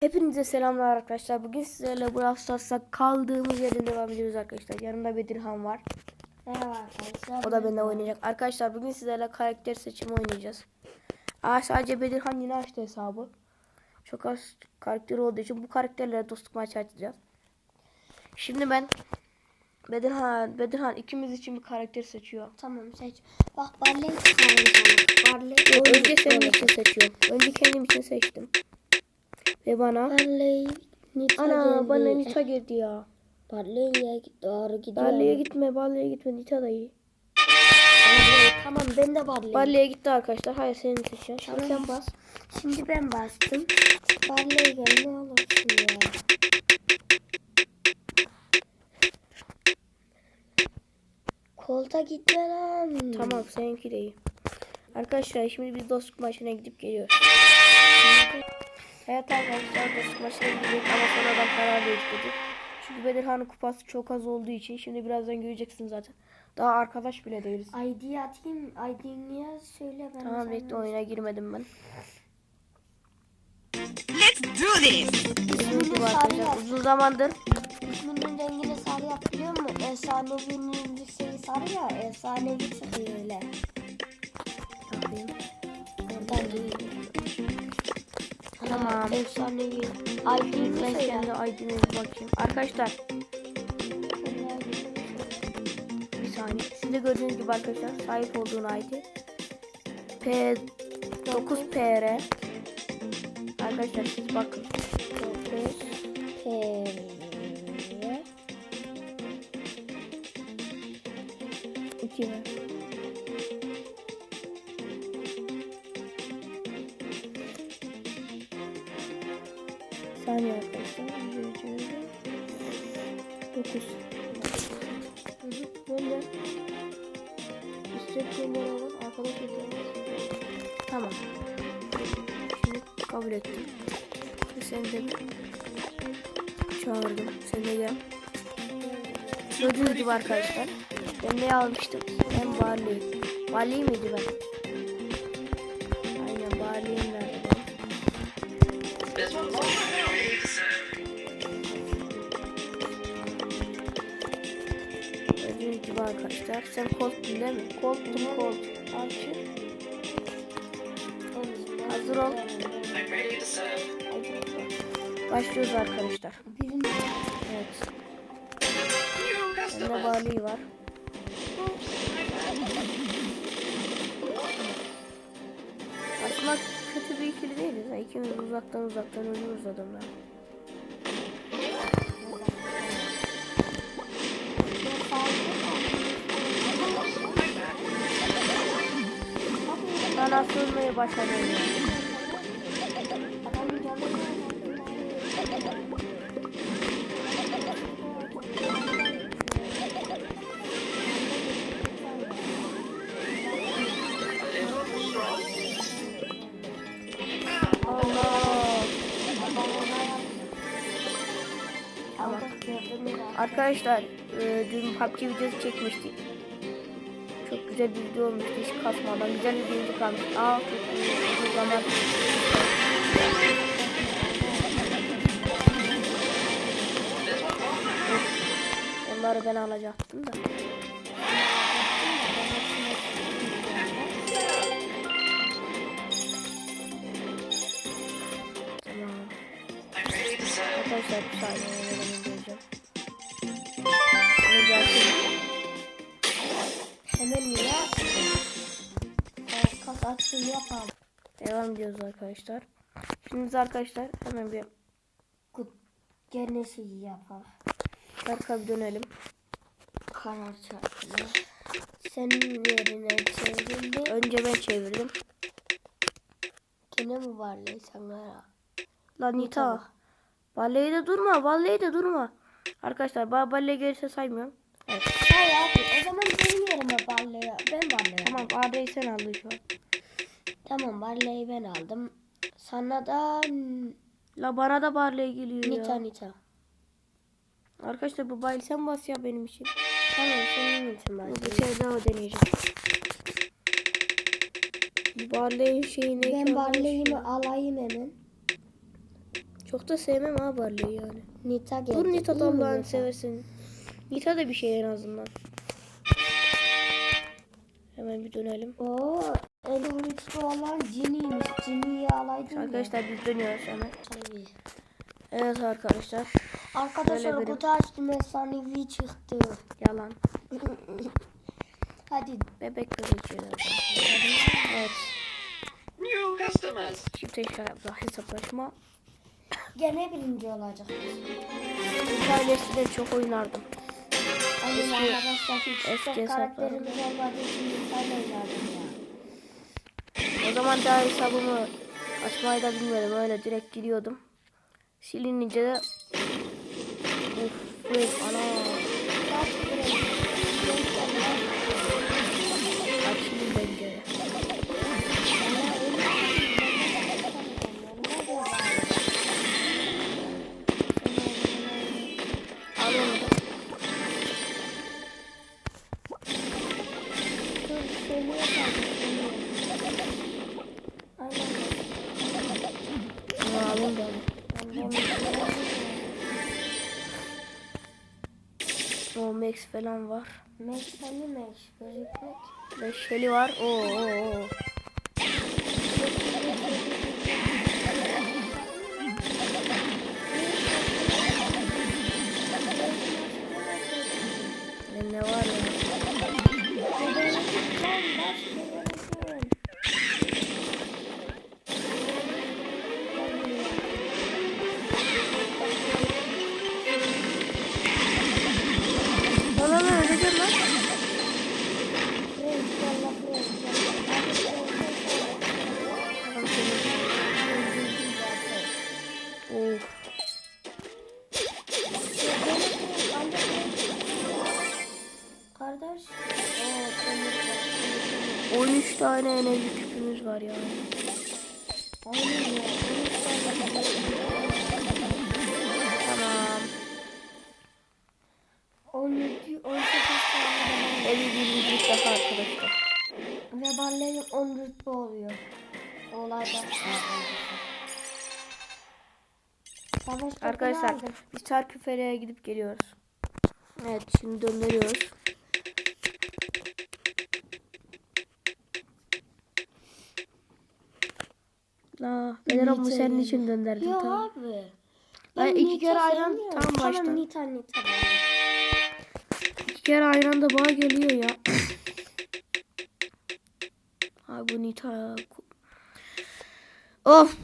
Hepinize selamlar arkadaşlar. Bugün sizlerle Brawl Stars'ta kaldığımız yerden devam ediyoruz arkadaşlar. Yanımda Bedirhan var. Merhaba arkadaşlar. O da benimle oynayacak. Arkadaşlar bugün sizlerle karakter seçimi oynayacağız. Aa, sadece Bedirhan yine açtı hesabı. Çok az karakter olduğu için bu karakterlere dostluk maçı açacağız. Şimdi ben Bedirhan, Bedirhan ikimiz için bir karakter seçiyor. Tamam seç. Bak Barley çıkarmış Barley. Önce senin için seçiyorum. Önce kendim için seçtim. Ve bana Barley. Nita Ana geldi. bana Nita girdi ya. Barley'e doğru gidiyor. Barley'e gitme, Barley'e gitme. Nita da iyi. Barley. Tamam ben de Barley. Barley'e gitti arkadaşlar. Hayır senin seçiyorsun. Şimdi Tamam. sen bas. Şimdi ben bastım. Barley gel ne olursun ya. Kolta gitme lan. Tamam seninki de iyi. Arkadaşlar şimdi biz dostluk maçına gidip geliyoruz. Evet arkadaşlar maçına gidecek ama sonradan karar değiştirdik. Çünkü Bedirhan'ın kupası çok az olduğu için şimdi birazdan göreceksiniz zaten. Daha arkadaş bile değiliz. ID atayım. ID'ni yaz söyle ben. Tamam bekle oyuna girmedim ben. Let's do this. Bizim gibi sarı yap. uzun zamandır İsminin rengini sarı yap biliyor musun? Efsanevi'nin şeyi sarı ya. Efsanevi çıkıyor öyle. yapayım. Oradan değil. Tamam. Efsanevi. Ben ID'ni söyle. kendi ID'me bir bakayım. Arkadaşlar bir saniye. Siz de gördüğünüz gibi arkadaşlar sahip olduğun ID P 9 PR Arkadaşlar siz bakın. 9 P 2 mi? 9 Böyle İstek gönderi olan arkadaş eklemek Tamam. Şimdi kabul ettim. Seni de çağırdım. Sen de gel. Gördüğünüz gibi arkadaşlar. Ben ne almıştım? Ben Barley. Barley miydi ben? Gibi arkadaşlar. Sen Colt'tun değil mi? Colt'tun Colt. Al şu. Hazır ol. Başlıyoruz arkadaşlar. Evet. Bende Barley var. Aslında kötü bir ikili değiliz. İkimiz uzaktan uzaktan ölüyoruz adamlar. Asılmayı başardım. ya. Adamın canı Allah. Tamam. Gördün mü? Arkadaşlar e, dün PUBG videosu çekmiştik. Çok güzel bir video olmuştu hiç kasmadan. Güzel bir video kalmış. Aa çok iyi. Zaman onları ben alacaktım da. Tamam. Arkadaşlar bir saniye Hemen ya. Kas açsın yapalım. Devam ediyoruz arkadaşlar. Şimdi biz arkadaşlar hemen bir. Gene şey yapalım. arka bir dönelim. Karar çarptı. Senin yerine çevrildi. Önce ben çevirdim. Gene mi varlığı sana? Lan Nita. Vallahi de durma. Vallahi de durma. Arkadaşlar ba vallahi gelirse saymıyorum. Evet. Hayır abi o zaman benim yerime barlıyı ben barlıyı Tamam Arda'yı sen aldın şu an. Tamam barlıyı ben aldım. Sana da La bana da Barley geliyor nita ya. nita. Arkadaşlar bu bayıl sen bas ya benim için. Tamam senin için ben. Bir kere daha deneyeceğim. Barley'in şeyini Ben barlıyımı alayım hemen. Çok da sevmem ha Barley'i yani. Nita geldi. Dur Nita İyi mi Allah'ını Nita? seversin. Nita da bir şey en azından. Hemen bir dönelim. Oo, güçlü olan Ginny'ymiş. Ginny'yi alaydın? Arkadaşlar biz dönüyoruz hemen. Tabii. Evet arkadaşlar. Arkadaşlar kutu açtım efsanevi çıktı. Yalan. Hadi Bebek geçiyorlar. Evet. New customers. Şimdi tekrar hesaplaşma. gene birinci olacak. Bir tanesiyle çok oynardım. Eski- eski hesaplarım. O zaman daha hesabımı açmayı da bilmiyordum. Öyle direkt giriyordum. Silinince de Uf, Frank ana. Max falan var. Meşali meş, gözükmek. Ve Shelly var. Oo, oo, ne var ya? 13 tane enerji küpümüz var ya. Tamam. 17, 18 tane Evi birincilik daha arkadaşlar. ve ballerin 10 rütbe oluyor. Olayda. Savaş Arkadaşlar biz Çarkıfele'ye gidip geliyoruz. Evet şimdi döndürüyoruz. Beleron bu senin için döndürdüm Yok tamam. abi. Ben iki Nita kere ayran tam baştan. Tamam Nita Nita. İki kere aynı anda bağ geliyor ya. Ay bu Nita. Of.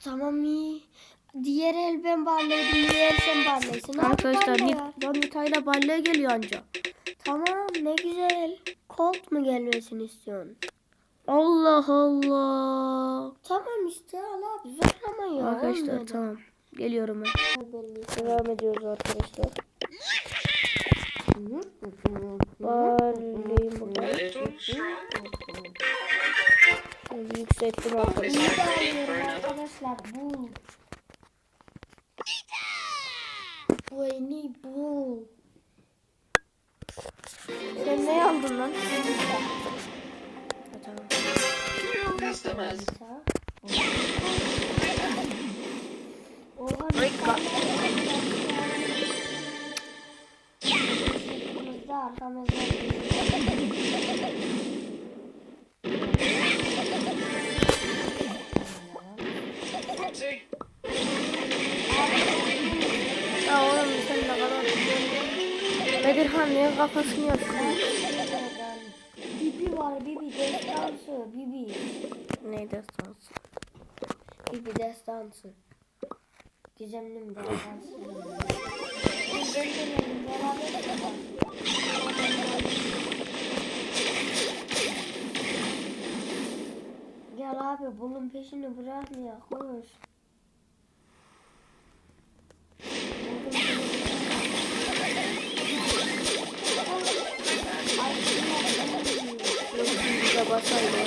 Tamam iyi. Diğer el ben ballaydım. Diğer el sen ballayısın. Hadi Arkadaşlar Nit ya. lan Nita ile Balle geliyor anca. Tamam ne güzel. Colt mu gelmesini istiyorsun? Allah Allah. Tamam işte al abi zorlama ya. Arkadaşlar olmadı. tamam. Geliyorum ben. Devam ediyoruz arkadaşlar. Little strong. Şimdi yükselttim arkadaşlar. arkadaşlar bu. Bu en bu. Sen ne aldın lan? Customers. Oha Rika. Arkamızda arkamızda. Ya oğlum sen ne kadar... Bedirhan niye kafasını yaptın? Bibi var Bibi destansı Bibi. Neydi sansı? Bibi destansı. Gizemli mi destansı? Beraber. Gel abi bunun peşini bırakmaya koş. Basaydı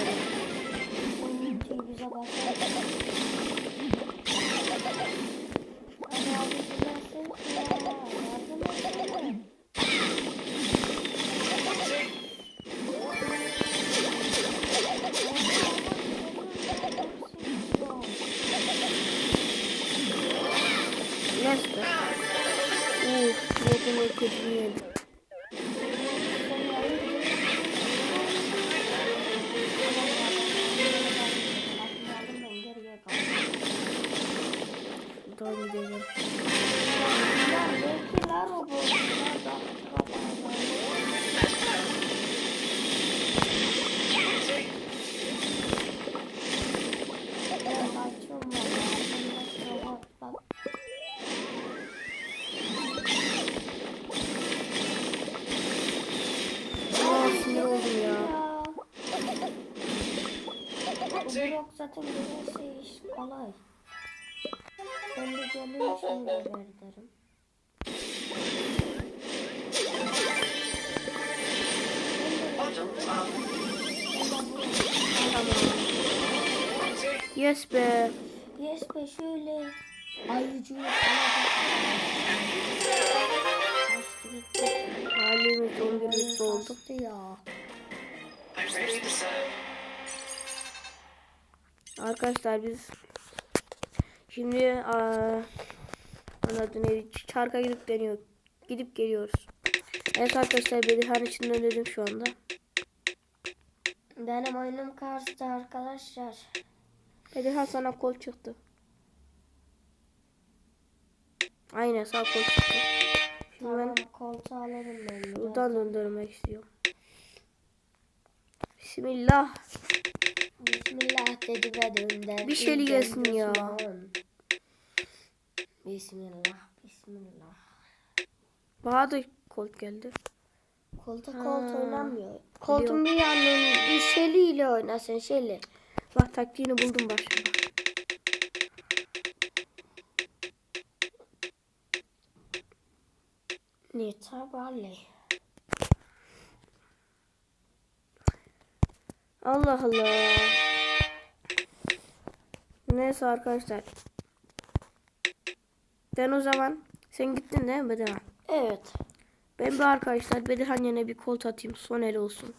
Bu blok zaten gelirse iş kolay. Ben de geliyor şimdi derim. Bottom up. Take Yes be. Yes be şöyle gitti. Halimiz 11 bitti oldu. Kaçtı ya. Arkadaşlar biz şimdi aa, anladı neydi? Çarka gidip deniyor. Gidip geliyoruz. Evet arkadaşlar Bedirhan için önledim şu anda. Benim oyunum karşıda arkadaşlar. Bedirhan sana kol çıktı. Aynen sağ kol çıktı. Şimdi Tamam ben koltuğu alırım ben. buradan döndürmek istiyorum. Bismillah. Bismillah dedi ve döndü. Bir şeyli gelsin ya. Bismillah, bismillah. Bana da kol geldi. Koltuk Ha. kolt oynamıyor. Koltuğun bir yandan bir şeyliyle oynasın şeyli. Bak taktiğini buldum başında. Nita Bali. Allah Allah. Neyse arkadaşlar. Ben o zaman sen gittin değil mi Bedirhan? Evet. Ben bir arkadaşlar Bedirhan yerine bir kolt atayım. Son el olsun.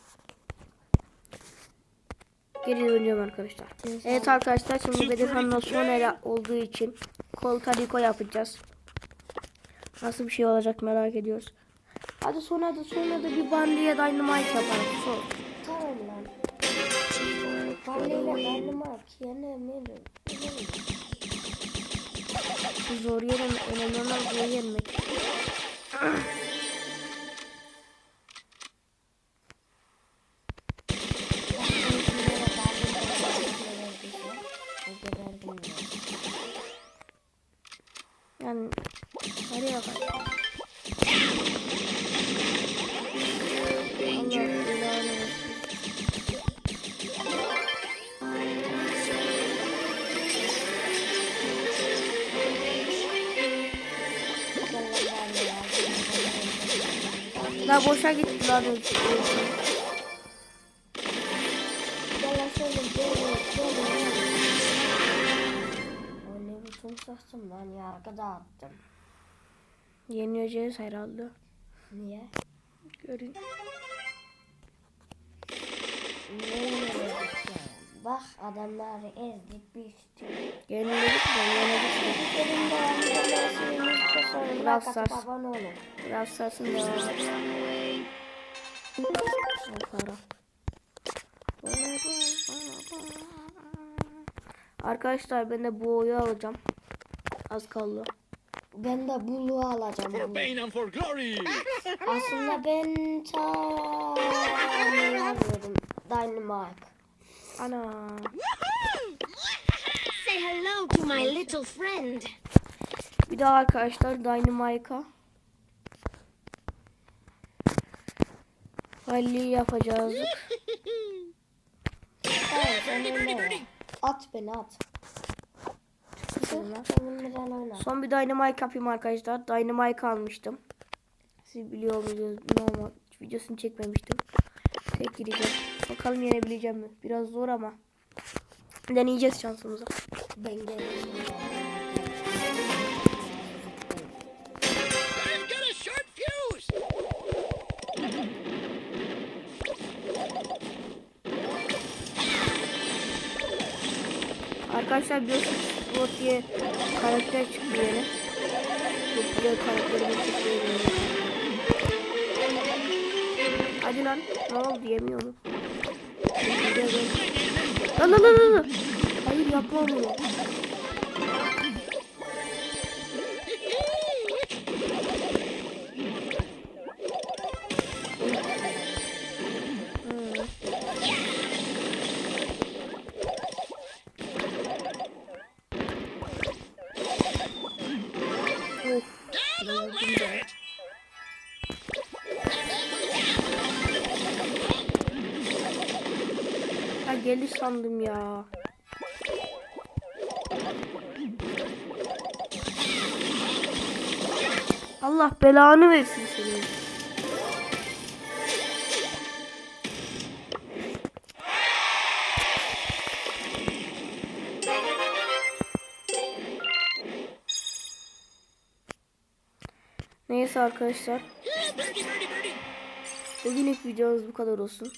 Geri döneceğim arkadaşlar. Evet arkadaşlar şimdi Bedirhan'la son el olduğu için kol tariko yapacağız. Nasıl bir şey olacak merak ediyoruz. Hadi sonra da sonra da bir bandiye dynamite yaparız. Son. Tamam lan. Bali ile karnım ak. Yenemedim. Zor yerim. Önemli olan zor yenmek. La boşa gitti o- O ne biçim saçım lan yargı dağıttım. Yenileceğiz herhalde. Niye? Görün. Niye ya? Bak adamları ezdik. Yenildik de yenildik de. Benim de yanımda sorun. Biraz Bak sars. abone olun. Biraz sarsın devam et. Al para. Arkadaşlar ben de bu oyu alacağım. Az kaldı. Ben de buluğu alacağım. For pain and for glory. Aslında ben ta? Dynamite. Ana. Say hello to my little friend. Bir daha arkadaşlar Dynamite'a. Halli yapacağız. Tamam sen öyle yap. At beni at. Son bir Dynamite yapayım arkadaşlar. Dynamite almıştım. Siz biliyor musunuz? Normal videosunu çekmemiştim. Tek gireceğim. Bakalım yenebileceğim mi? Biraz zor ama. Deneyeceğiz şansımızı. Ben fuse. Arkadaşlar biliyorsunuz Sport diye karakter çıktı yeni. Çok güzel karakterimiz çıktı yeni. Hadi lan. Ne oldu yemiyorum. Gel, gel. Lan lan lan lan. Hayır yapma bunu. Sandım ya. Allah belanı versin seni. Neyse arkadaşlar. Bugünlük videomuz bu kadar olsun.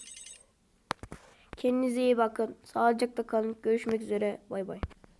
Kendinize iyi bakın. Sağlıcakla kalın. Görüşmek üzere. Bay bay.